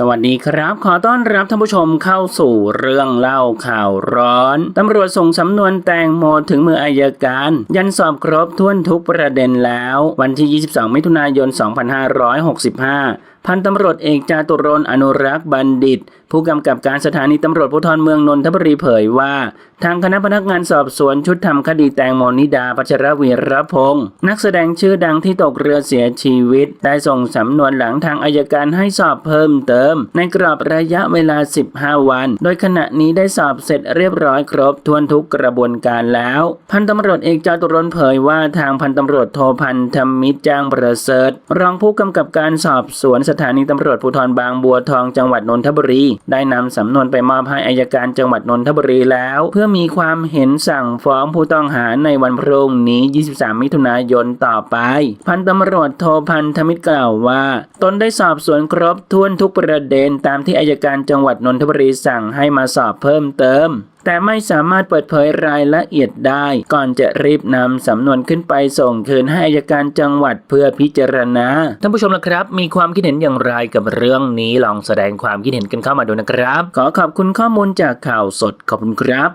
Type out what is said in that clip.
สวัสดีครับ ขอต้อนรับท่านผู้ชมเข้าสู่เรื่องเล่าข่าวร้อน ตำรวจส่งสำนวนแตงโมถึงมืออายการ ยันสอบครบท้วนทุกประเด็นแล้ว วันที่ 22 มิถุนายน 2565 พันตำรวจเอกจาตุรนอนุรักษ์บัณฑิต ผู้กำกับการสถานีตำรวจภูธรเมืองนนทบุรีเผยว่า ทางคณะพนักงานสอบสวนชุดทำคดีแตงโมนิดาพัชรวีรพงศ์นักแสดงชื่อดังที่ตกเรือเสียชีวิต ได้ส่งสำนวนหลังทางอายการให้สอบเพิ่มเติม ในกรอบระยะเวลา 15 วัน โดยขณะนี้ได้สอบเสร็จเรียบร้อยครบทวนทุกกระบวนการแล้ว พันตำรวจเอกจาตุรนเผยว่าทางพันตำรวจโทพันธมิตรจ้างประเสริฐรองผู้กำกับการสอบสวนสถานีตำรวจภูธรบางบัวทองจังหวัดนนทบุรี ได้นำสำนวนไปมอบให้อายการจังหวัดนนทบุรีแล้ว เพื่อมีความเห็นสั่งฟ้องผู้ต้องหาในวันพรุ่งนี้ 23 มิถุนายนต่อไป พันตำรวจโทพันธมิตรกล่าวว่า ตนได้สอบสวนครบถ้วนทุกประเด็นตามที่อายการจังหวัดนนทบุรีสั่งให้มาสอบเพิ่มเติม แต่ไม่สามารถเปิดเผยรายละเอียดได้ ก่อนจะรีบนำสำนวนขึ้นไปส่งคืนให้อายการจังหวัดเพื่อพิจารณาท่านผู้ชมละครับ มีความคิดเห็นอย่างไรกับเรื่องนี้ลองแสดงความคิดเห็นกันเข้ามาดูนะครับ ขอขอบคุณข้อมูลจากข่าวสดขอบคุณครับ